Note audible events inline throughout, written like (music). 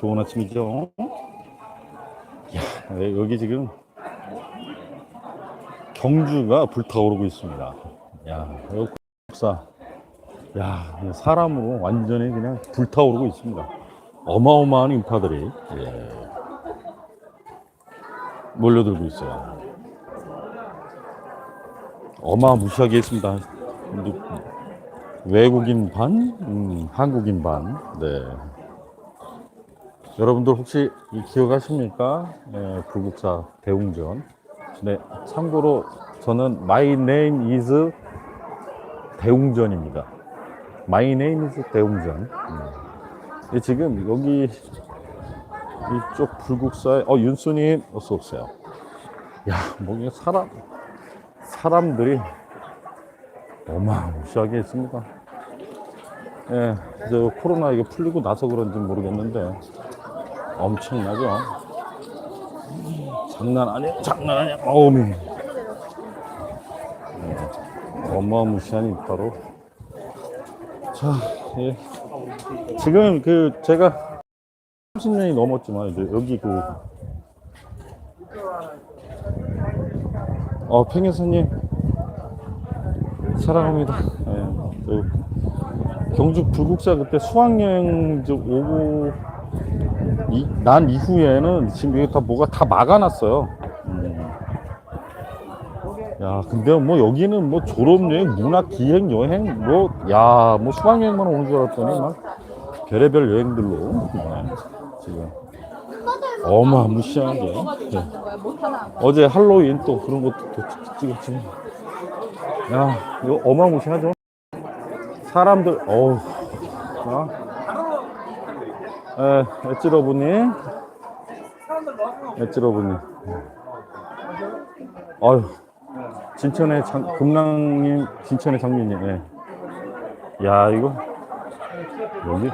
좋은 아침이죠. 야, 네, 여기 지금 경주가 불타오르고 있습니다. 야, 국사. 야, 이 사람으로 완전히 그냥 불타오르고 있습니다. 어마어마한 인파들이 예, 몰려들고 있어요. 어마무시하게 있습니다. 누- 외국인 반, 음, 한국인 반. 네. 여러분들 혹시 이 기억하십니까? 예, 불국사 대웅전. 네, 참고로 저는 My name is 대웅전입니다. My name is 대웅전. 음. 예, 지금 여기 이쪽 불국사에 어 윤수님 어서 오세요. 야, 뭐 사람 사람들이 어마무시하게 있습니다. 예, 이제 코로나 이게 풀리고 나서 그런지 모르겠는데 엄청나죠. 장난 아니야, 장난 아니야. 어미. 예, 어마무시한 인파로. 자, 예. 지금 그 제가 30년이 넘었지만 이제 여기 그 어, 팽여사님 사랑합니다. 예, 그 경주 불국사 그때 수학여행 저 오고 이, 난 이후에는 지금 여기 다 뭐가 다 막아놨어요. 음. 야, 근데 뭐 여기는 뭐 졸업여행, 문학 기행 여행, 뭐, 야, 뭐 수학여행만 오는 줄 알았더니 막 별의별 여행들로 네, 지금 어마무시하게. 네. 어제 할로윈 또 그런 것도 또 찍었지. 야, 이거 어마무시하죠? 사람들, 어우, 자. 에, 엣지러브님. 엣지러브님. 아유, 진천의 장, 금랑님, 진천의 장미님, 예. 야, 이거, 여기,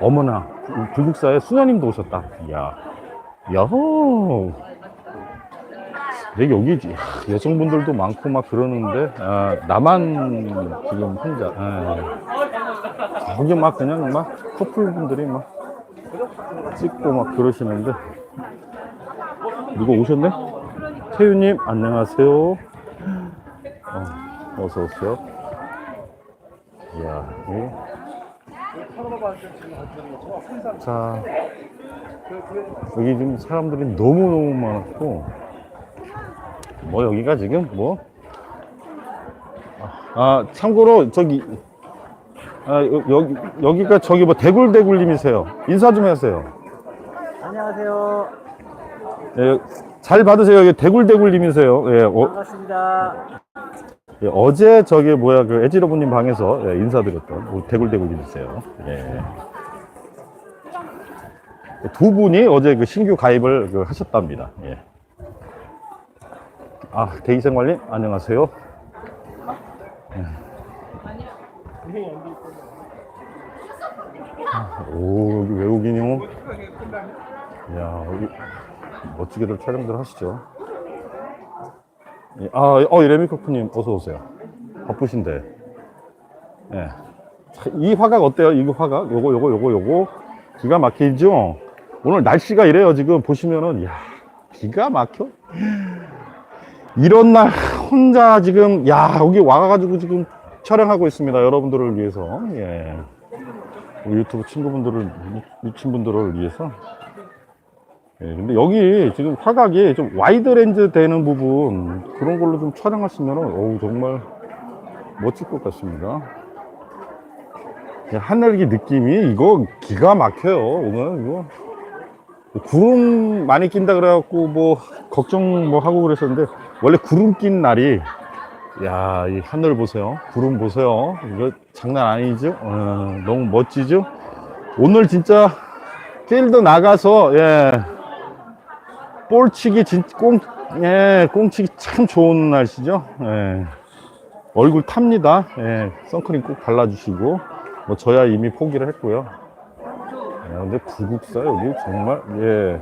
어머나, 불국사에 수녀님도 오셨다. 이야, 야호! 여기 야, 여성분들도 많고 막 그러는데 아, 나만 지금 혼자 예. 거기 막 그냥 막 커플분들이 막 찍고 막 그러시는데 누가 오셨네? 태유님 안녕하세요 어, 어서 오세요 이야 이거. 자 여기 지금 사람들이 너무 너무 많았고 뭐 여기가 지금 뭐 아, 참고로 저기 아, 여, 여기 여기가 저기 뭐 대굴대굴님이세요. 인사 좀 하세요. 안녕하세요. 예, 잘 받으세요. 여기 대굴대굴님이세요. 예, 어, 반갑습니다. 예, 어제 저기 뭐야 그 에지러브님 방에서 예, 인사드렸던 우리 대굴대굴님이세요. 예. 두 분이 어제 그 신규 가입을 그 하셨답니다. 예. 아 대기생활님 안녕하세요. 오, 외국인용. 여기 멋지게들 촬영들 하시죠. 예, 아, 어, 레미코프님, 어서오세요. 바쁘신데. 예. 자, 이 화각 어때요? 이 화각? 요거, 요거, 요거, 요거. 기가 막히죠? 오늘 날씨가 이래요. 지금 보시면은, 야 기가 막혀? 이런 날 혼자 지금, 야, 여기 와가지고 지금 촬영하고 있습니다. 여러분들을 위해서. 예. 우리 유튜브 친구분들을, 유친분들을 위해서. 예, 근데 여기 지금 화각이 좀 와이드 렌즈 되는 부분, 그런 걸로 좀 촬영하시면, 어우, 정말 멋질 것 같습니다. 예, 하늘기 느낌이 이거 기가 막혀요, 오늘 이거. 구름 많이 낀다 그래갖고 뭐, 걱정 뭐 하고 그랬었는데, 원래 구름 낀 날이, 야, 이 하늘 보세요. 구름 보세요. 이거 장난 아니죠? 어, 너무 멋지죠? 오늘 진짜 필드 나가서, 예, 볼치기 진, 꽁, 예, 꽁치기 참 좋은 날씨죠? 예. 얼굴 탑니다. 예, 선크림 꼭 발라주시고, 뭐, 저야 이미 포기를 했고요. 예, 근데 구국사 여기 정말, 예,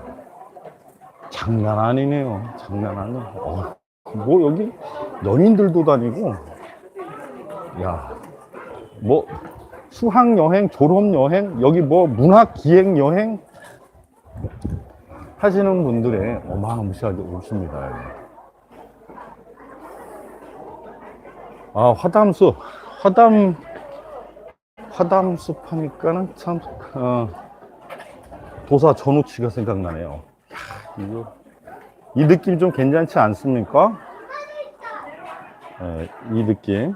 장난 아니네요. 장난 아니에요. 어, 뭐 여기 연인들도 다니고, 야, 뭐 수학 여행, 졸업 여행, 여기 뭐 문학 기행 여행, 하시는 분들이 어마무시하게 오십니다. 아, 화담숲. 화담, 화담숲 하니까는 참, 어, 도사 전우치가 생각나네요. 이야, 이거, 이 느낌 좀 괜찮지 않습니까? 예, 이 느낌.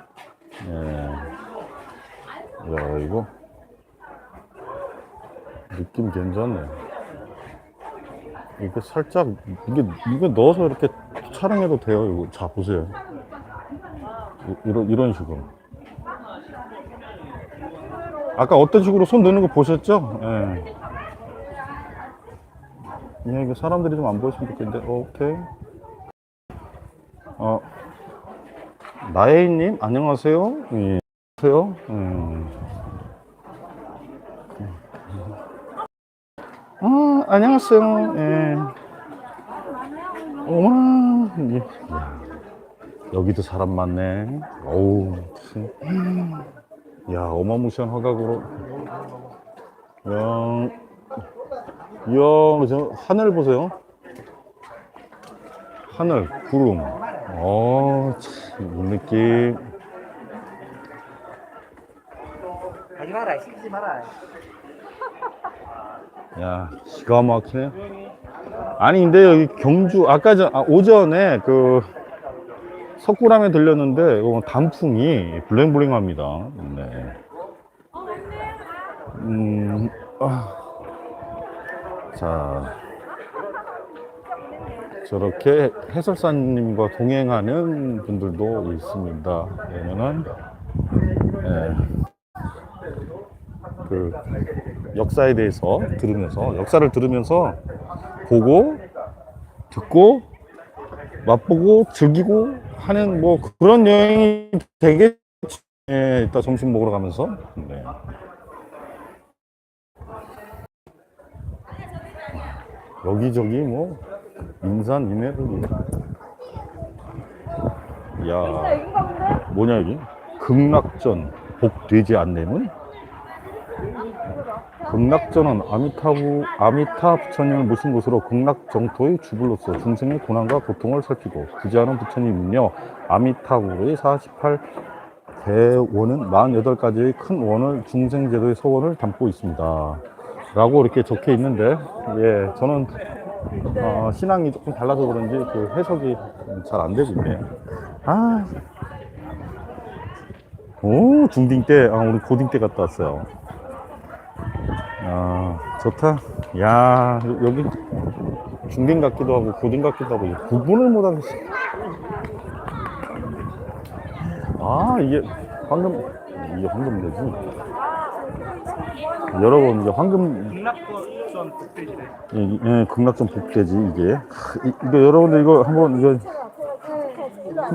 예. 야, 이거. 느낌 괜찮네. 이거 살짝, 이게, 이거 넣어서 이렇게 촬영해도 돼요. 이거. 자, 보세요. 이- 이런, 이런 식으로. 아까 어떤 식으로 손 넣는 거 보셨죠? 예. 그냥 이거 사람들이 좀 안 보였으면 좋겠는데, 오케이. 어, 나혜인님, 안녕하세요. 예. 안녕하세요. 음. 아, 안녕하세요. 예. 어머나, 예. 야, 여기도 사람 많네. 어우, 참. 야, 어마무시한 화각으로. 야, 이야, 저 하늘 보세요. 하늘, 구름. 어, 참, 이 느낌. 하지 마라. 시키지 마라. 야, 기가 막히네. 아니, 근데 여기 경주, 아까 전, 아, 오전에 그 석굴암에 들렸는데, 이거 단풍이 블링블링 합니다. 네. 음, 아. 자. 저렇게 해설사님과 동행하는 분들도 있습니다. 왜냐면은, 예. 그, 역사에 대해서 들으면서 역사를 들으면서 보고 듣고 맛보고 즐기고 하는 뭐 그런 여행이 되게 예, 이따 점심 먹으러 가면서 네. 여기저기 뭐 인산 인해를 야 뭐냐 여기? 극락전 복돼지 안내문 극락전은 아미타부, 아미타 부처님을 모신 곳으로 극락 정토의 주불로서 중생의 고난과 고통을 살피고 구제하는 부처님이며 아미타부의 48 대원은 48가지의 큰 원을 중생제도의 서원을 담고 있습니다. 라고 이렇게 적혀 있는데, 예, 저는 어, 신앙이 조금 달라서 그런지 그 해석이 잘 안 되고 있네요. 아, 오, 중딩 때, 아, 우리 고딩 때 갔다 왔어요. 야, 좋다. 야, 여- 여기 중딩 같기도 하고 고딩 같기도 하고 구분을 못 하겠어. 아, 이게 황금 이게 황금되지. 여러분 이게 황금 극락전 복돼지래. 예, 예, 극락전 복돼지 이게. 하, 이, 이거 여러분들 이거 한번 이거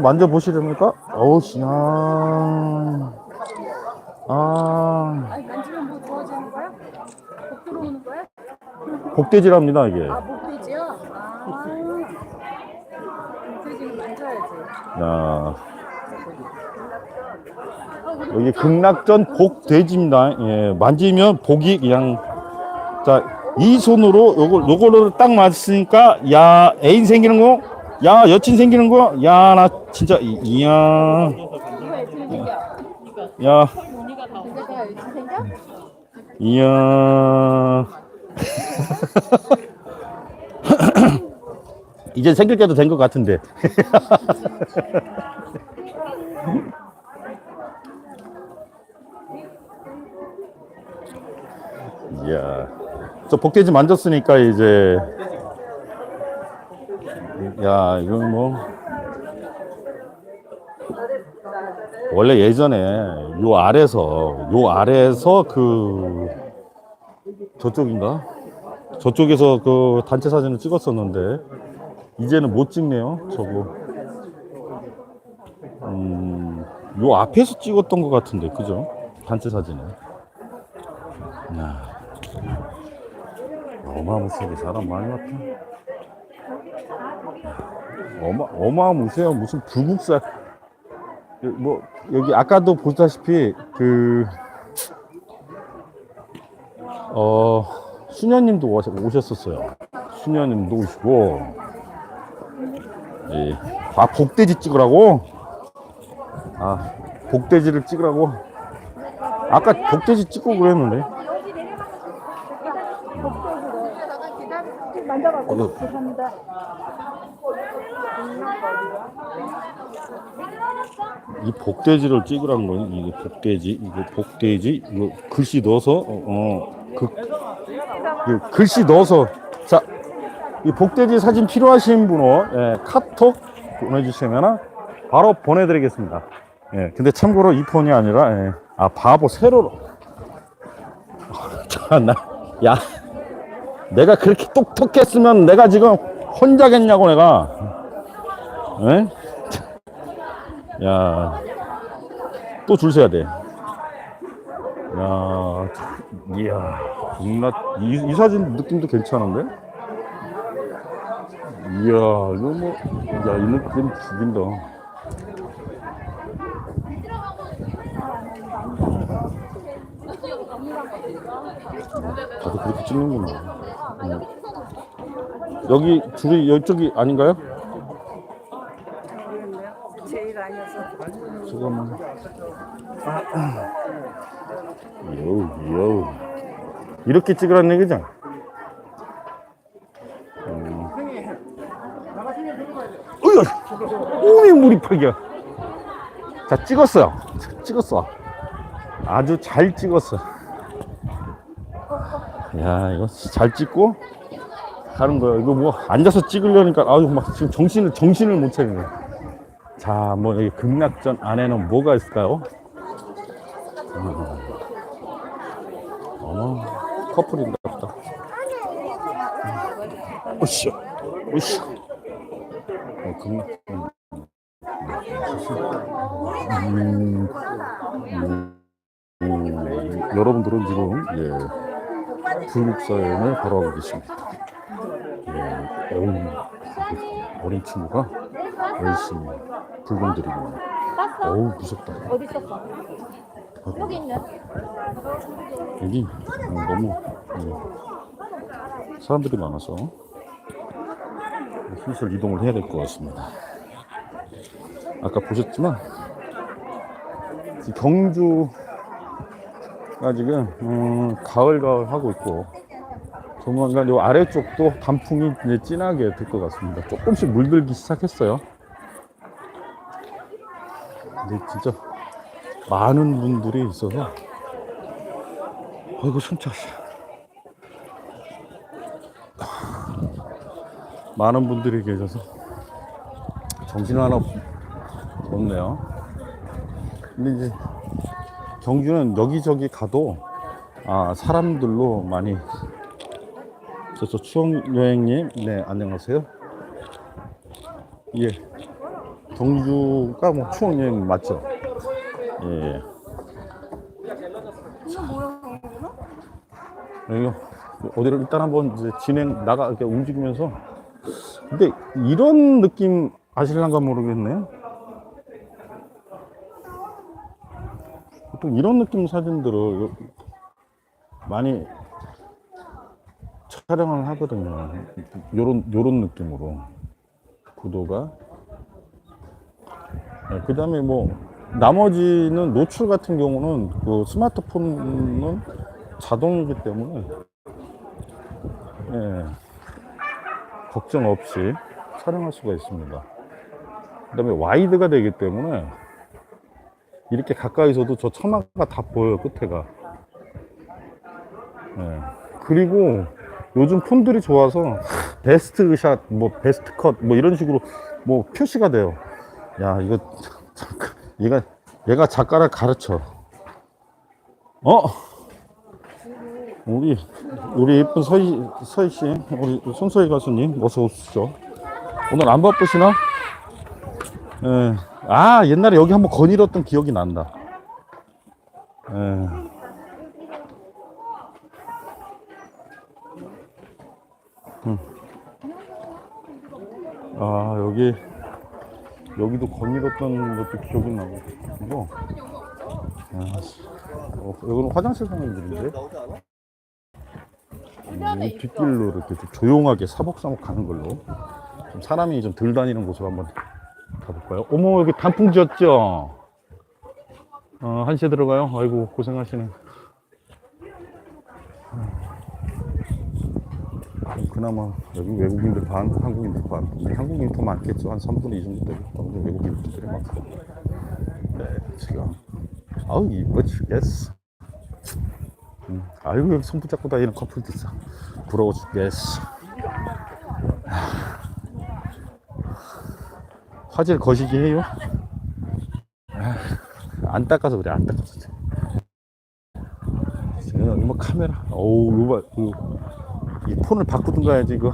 만져 보시렵니까? 어우 씨, 아, 아, 아니 만지면 뭐 좋아지는 거야? 복 들어오는 거야? 복돼지랍니다 이게. 아 목돼지요? 아 목돼지는 만져야지 야. 여기 극락전 복돼지입니다. 예, 만지면 복이 그냥 자, 이 손으로 요걸 요걸로 딱 맞으니까 야, 애인 생기는 거? 야, 여친 생기는 거? 야, 나 진짜 이- 야, 생겨? 이야. (laughs) 이제 생길 때도 된 것 같은데. (laughs) 이야. 저 복돼지 만졌으니까 이제. 야, 이건 뭐. 원래 예전에 요 아래서, 요 아래에서 그, 저쪽인가? 저쪽에서 그 단체 사진을 찍었었는데, 이제는 못 찍네요, 저거. 음, 요 앞에서 찍었던 것 같은데, 그죠? 단체 사진을. 야, 어마무시하게 사람 많이 왔다. 어마, 어마무세요. 무슨 불국사. 여- 뭐, 여기 아까도 보다시피, 그, 어, 수녀님도 오셨었어요. 수녀님도 오시고, 예. 아, 복돼지 찍으라고? 아, 복돼지를 찍으라고? 아까 복돼지 찍고 그랬는데. 만져갖고 이거 죄송합니다. 이 복돼지를 찍으라는 거예요. 이게 복돼지, 이거 복돼지, 이거 글씨 넣어서, 어, 어, 그, 이 글씨 넣어서, 자, 이 복돼지 사진 필요하신 분은, 예, 카톡 보내주시면 바로 보내드리겠습니다. 예, 근데 참고로 이 폰이 아니라, 예, 아, 바보, 세로로. (laughs) 나, 야, 내가 그렇게 똑똑했으면 내가 지금 혼자겠냐고, 내가. 예? 야, 또 줄 서야 돼. 야, 이야, 존나, 이, 이 사진 느낌도 괜찮은데? 이야, 이거 뭐, 야, 이 느낌 죽인다. 다들 그렇게 찍는구나. 음. 여기 줄이 이쪽이 아닌가요? 제일 아니어서. 잠깐만. 여우, 여우. 이렇게 찍으라는 얘기죠? 음. 으야! 물이 파기야. 자, 찍었어요. 찍었어. 아주 잘 찍었어. 야, 이거 잘 찍고 가는 거야. 이거 뭐 앉아서 찍으려니까 아유 막 지금 정신을 정신을 못 차리네. 자, 뭐 여기 극락전 안에는 뭐가 있을까요? 음. 어머, 커플인가 보다. 오씨, 오씨. 어, 극락전. 음, 음, 음, 여러분들은 지금 예, 불국사연을 걸어가고 계십니다. 예, 어린, 어린 친구가 열심히 불공 들이고 있네. 땄어? 어우 무섭다. 어디 있었어? 여기 있네. 여기 어, 너무 예, 사람들이 많아서 슬슬 이동을 해야 될 것 같습니다. 아까 보셨지만 이 경주 가 지금 음, 가을 가을 하고 있고 조만간 요 아래쪽도 단풍이 이제 진하게 들 것 같습니다. 조금씩 물들기 시작했어요. 근데 진짜 많은 분들이 있어서 아이고 숨차 많은 분들이 계셔서 정신 하나 없네요 근데 이제 경주는 여기저기 가도 아 사람들로 많이 저저 추억 여행님 네 안녕하세요. 예. 경주가 뭐 추억 여행 맞죠? 예 여기 어디를 일단 한번 이제 진행 나가 이렇게 움직이면서. 근데 이런 느낌 아실란가 모르겠네요. 보통 이런 느낌 사진들을 요- 많이 촬영을 하거든요. 요런 요런 느낌으로 구도가. 그 다음에 뭐 나머지는 노출 같은 경우는 그 스마트폰은 자동이기 때문에 예, 걱정 없이 촬영할 수가 있습니다. 그 다음에 와이드가 되기 때문에 이렇게 가까이서도 저 처마가 다 보여요, 끝에가. 예. 그리고 요즘 폰들이 좋아서 베스트 샷, 뭐 베스트 컷, 뭐 이런 식으로 뭐 표시가 돼요. 야, 이거, 잠깐, 얘가, 얘가 작가를 가르쳐. 어? 우리 우리 예쁜 서희 서희 씨, 우리 손서희 가수님 어서 오십시오. 오늘 안 바쁘시나? 예. 아 옛날에 여기 한번 거닐었던 기억이 난다. 예. 음. 아 여기 여기도 거닐었던 것도 기억이 나고. 이거. 아, 어, 여기는 화장실 상인들인데. 이 뒷길로 이렇게 좀 조용하게 사복사복 가는 걸로 좀 사람이 좀 덜 다니는 곳으로 한번 가볼까요? 어머 여기 단풍 지었죠? 어, 한시에 들어가요? 아이고 고생하시네 그나마 여기 외국인들 반, 한국인들 반. 한국인 더 많겠죠. 한 3분의 2 정도. 근데 외국인들이 많고. 네, 지금. 아우, 이뻐 죽겠어. 음, 아이고, 여기 손 붙잡고 다니는 커플도 있어. 부러워 죽겠어. 화질 거시기 해요? 아, 안 닦아서 그래, 안 닦아서. 제가 뭐 카메라. 어우, 이거 봐. 이 폰을 바꾸든가 해야지 이거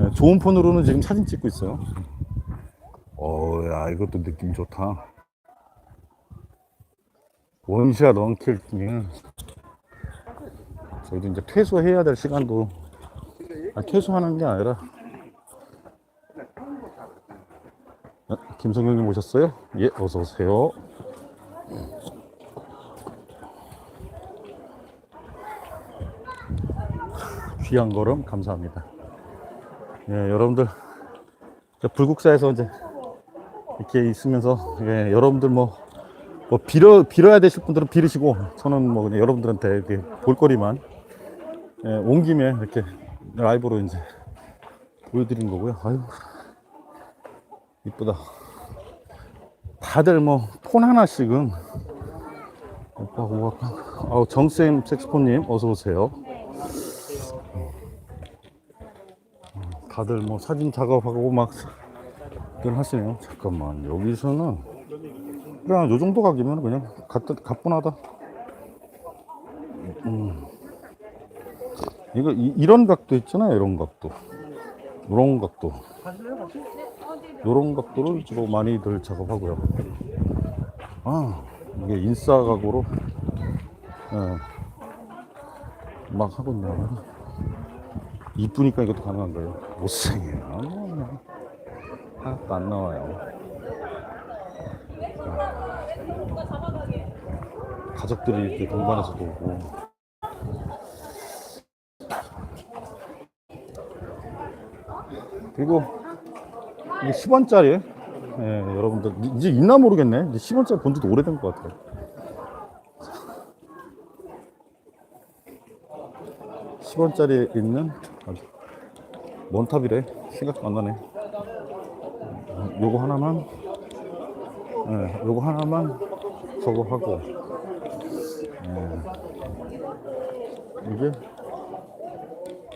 예, 좋은 폰으로는 지금 사진 찍고 있어요 어 야 이것도 느낌 좋다 원샷 원킬 중에 저희도 이제 퇴소해야 될 시간도 아, 퇴소하는 게 아니라 어, 김성경님 오셨어요? 예 어서 오세요 귀한 걸음 감사합니다. 예, 여러분들 저 불국사에서 이제 이렇게 있으면서 예, 여러분들 뭐, 뭐 빌어 빌어야 되실 분들은 빌으시고 저는 뭐 그냥 여러분들한테 이렇게 볼거리만 예, 온 김에 이렇게 라이브로 이제 보여드린 거고요. 아유 이쁘다. 다들 뭐 폰 하나씩은 오빠 오빠 아우 정쌤 색스폰님 어서 오세요. 다들 뭐 사진 작업하고 막늘 하시네요. 잠깐만 여기서는 그냥 요 정도 가기면 그냥 가, 가뿐하다. 음. 이거 이, 런 각도 있잖아요. 이런 각도, 이런 각도, 이런 각도로 주로 많이들 작업하고요. 아 이게 인싸 각으로 예, 막 하고 있네요. 이쁘니까 이것도 가능한 거예요. 못생겨요. 뭐, 하나도 안 나와요. 아, 가족들이 이렇게 동반해서 오고. 그리고 이게 10원짜리. 예, 여러분들 이제 있나 모르겠네. 이제 10원짜리 본 지도 오래된 것 같아요. 10원짜리 있는 원탑이래 생각 안 나네 요거 하나만 예, 요거 하나만 저거 하고 예. 이게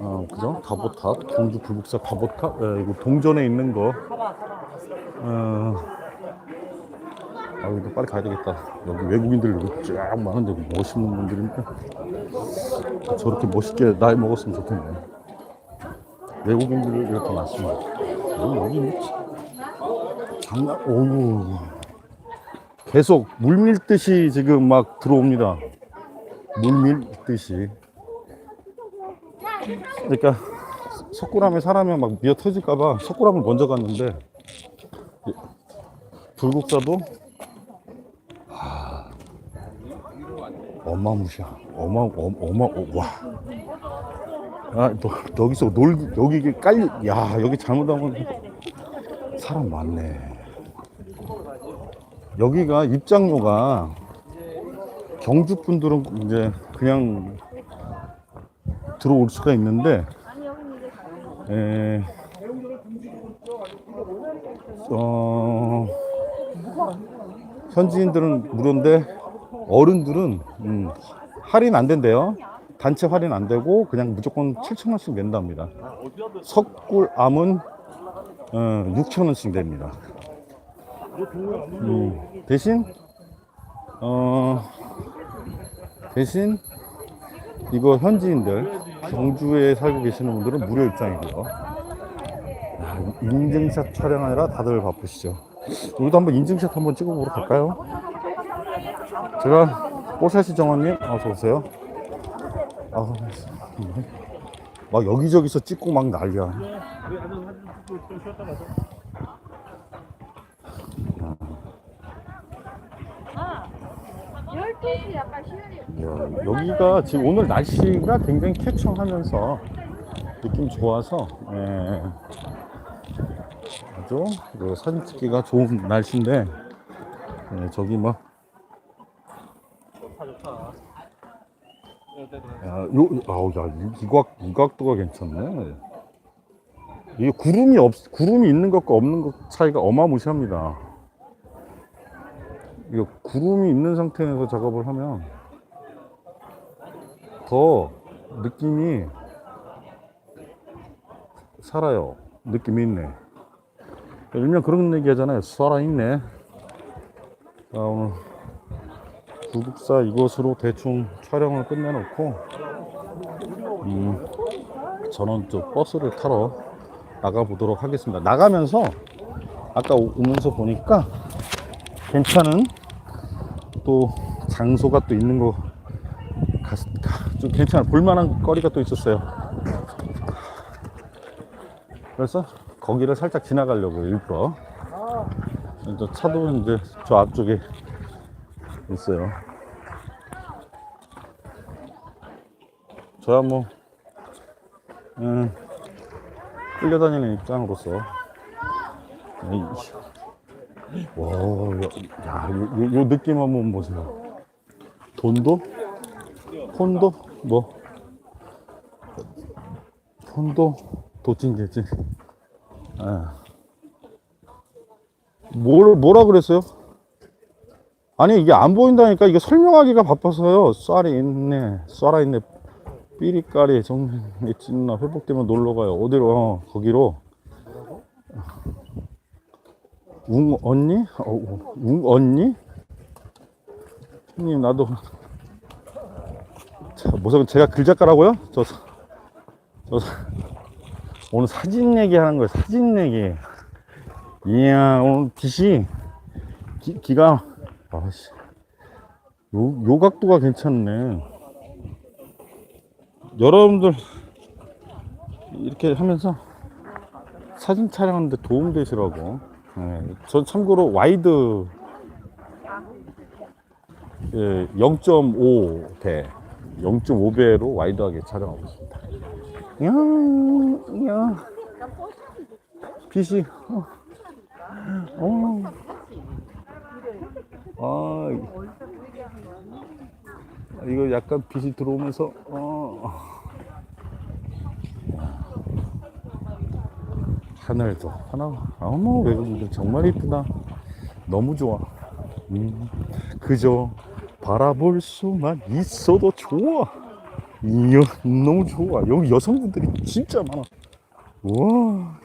어 그죠 다보탑 동주 불국사 다보탑 예, 이거 동전에 있는 거 어, 아 이거 빨리 가야 되겠다 여기 외국인들 여기 쫙 많은데 멋있는 분들인데 저렇게 멋있게 나이 먹었으면 좋겠네. 외국인들 이렇게 많습니다. 여기, 여기 뭐 장난, 오우. 계속 물 밀듯이 지금 막 들어옵니다. 물 밀듯이. 그러니까 석굴암에 사람이 막 미어 터질까봐 석굴암을 먼저 갔는데 불국사도 어마무시야. 어마, 어마, 어, 와. 아, 너, 여기서 놀, 여기 깔리, 야, 여기 잘못하면 사람 많네. 여기가 입장료가 경주 분들은 이제 그냥 들어올 수가 있는데, 에, 어, 현지인들은 무료인데, 어른들은 음, 할인 안 된대요. 단체 할인 안 되고 그냥 무조건 7천 원씩 낸답니다. 석굴암은 어, 6천 원씩 됩니다. 음, 대신 어, 대신 이거 현지인들 경주에 살고 계시는 분들은 무료 입장이고요. 아, 인증샷 촬영하느라 다들 바쁘시죠. 우리도 한번 인증샷 한번 찍어보러 갈까요? 제가 뽀샤시 정원님 어서 오세요. 아, 막 여기저기서 찍고 막 난리야. 아, 12 스페이스 약간 시간이 이 야, 여기가 지금 오늘 날씨가 굉장히 쾌청하면서 느낌 좋아서 예, 아주 그 사진 찍기가 좋은 날씨인데 예, 저기 막 좋다. 야, 요, 아우, 야, 이, 이 각, 이 각도가 괜찮네. 이게 구름이 없, 구름이 있는 것과 없는 것 차이가 어마무시합니다. 이거 구름이 있는 상태에서 작업을 하면 더 느낌이 살아요. 느낌이 있네. 일명 그런 얘기 하잖아요. 살아있네. 자, 오늘 구급사 이곳으로 대충 촬영을 끝내놓고 음, 저는 또 버스를 타러 나가보도록 하겠습니다. 나가면서 아까 오- 오면서 보니까 괜찮은 또 장소가 또 있는 거 같, 좀 괜찮아 볼만한 거리가 또 있었어요. 그래서 거기를 살짝 지나가려고 일부러 저 차도 이제 저 앞쪽에 있어요. 저야 뭐, 음, 끌려다니는 입장으로서, 이- 와, 야, 요, 요, 요 느낌 한번 보세요. 돈도? 폰도? 뭐? 폰도? 도찐개찐. 아. 뭘, 뭐라 그랬어요? 아니 이게 안 보인다니까 이게 설명하기가 바빠서요 쌀이 있네 쌀아 있네 삐리까리 정말 찐나 회복되면 놀러가요 어디로 어, 거기로 웅 언니? 어, 웅 언니? 형님 나도. 자, 무슨 제가 글작가라고요? 저, 저 오늘 사진 얘기하는 거예요 사진 얘기. 이야 오늘 빛이 기, 기가 아씨, 요, 요 각도가 괜찮네. 여러분들 이렇게 하면서 사진 촬영하는데 도움 되시라고. 예, 전 참고로 와이드 예, 0.5배, 0.5배로 와이드하게 촬영하고 있습니다. 야, 야, 빛이, 어, 어. 아, 이- 이거 약간 빛이 들어오면서, 어. 하늘도 하나, 어머, 외국인들 정말 이쁘다. 너무 좋아. 음, 그저 바라볼 수만 있어도 좋아. 이야, 너무 좋아. 여기 여성분들이 진짜 많아. 와.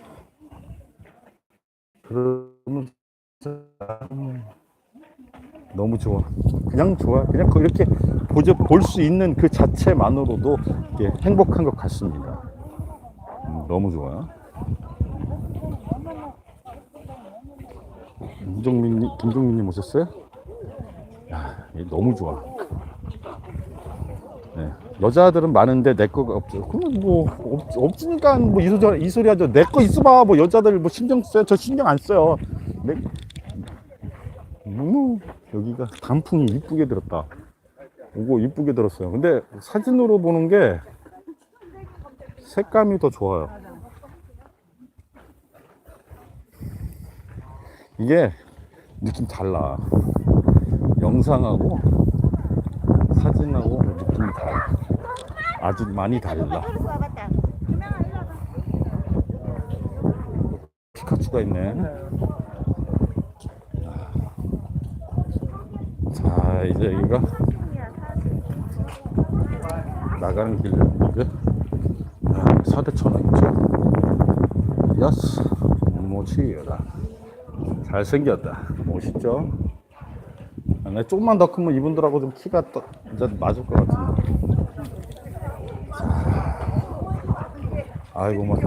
너무 좋아. 그냥 좋아. 그냥 그 이렇게 보죠 볼 수 있는 그 자체만으로도 행복한 것 같습니다. 음, 너무 좋아. 김종민님, 김종민님 오셨어요? 야, 너무 좋아. 네. 여자들은 많은데 내 거가 없죠. 그러면 뭐 없, 없으니까 뭐 이 소리 이 소리 하죠. 내 거 있어봐. 뭐 여자들 뭐 신경 써요. 저 신경 안 써요. 내, 너무 여기가 단풍이 이쁘게 들었다. 오고 이쁘게 들었어요. 근데 사진으로 보는 게 색감이 더 좋아요. 이게 느낌 달라. 영상하고 사진하고 느낌이 달라. 아주 많이 달라. 피카츄가 있네. 자, 이제 여기가 나가는 이게 아, 서대천왕 있죠. 야스, 모치라. 잘생겼다. 멋있죠? 아, 나 조금만 더 크면 이분들하고 좀 키가 또 이제 맞을 것 같은데. 자, 아이고, 막,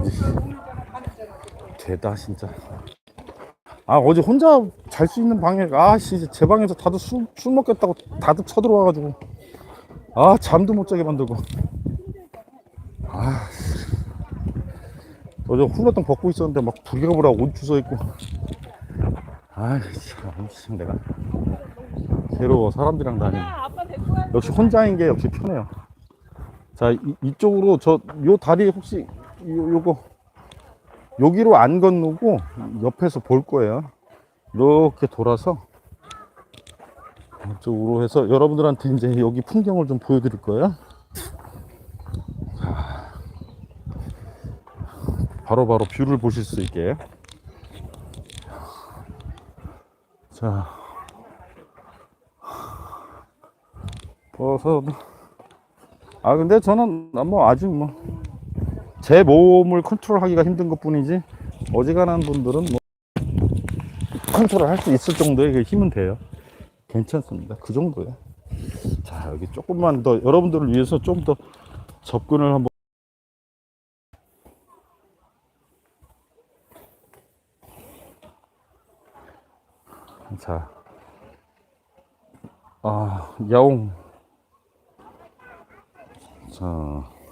되다, 진짜. 아 어제 혼자 잘 수 있는 방에 아 씨 제 방에서 다들 술, 술 먹겠다고 다들 쳐들어와가지고 아 잠도 못 자게 만들고 아 어제 훌라덩 벗고 있었는데 막 불겨보라고 옷 주워 입고 아참 내가 괴로워 사람들이랑 다니는 역시 혼자인 게 역시 편해요. 자, 이, 이쪽으로 저, 요 다리 혹시, 요, 요거, 여기로 안 건너고 옆에서 볼 거예요. 이렇게 돌아서 이쪽으로 해서 여러분들한테 이제 여기 풍경을 좀 보여드릴 거예요. 자, 바로 바로 뷰를 보실 수 있게. 자, 버섯. 아 근데 저는 뭐 아직 뭐 제 몸을 컨트롤 하기가 힘든 것 뿐이지 어지간한 분들은 뭐 컨트롤 할 수 있을 정도의 그 힘은 돼요. 괜찮습니다. 그 정도에. 자 여기 조금만 더 여러분들을 위해서 좀 더 접근을 한번. 자, 아 야옹. 자.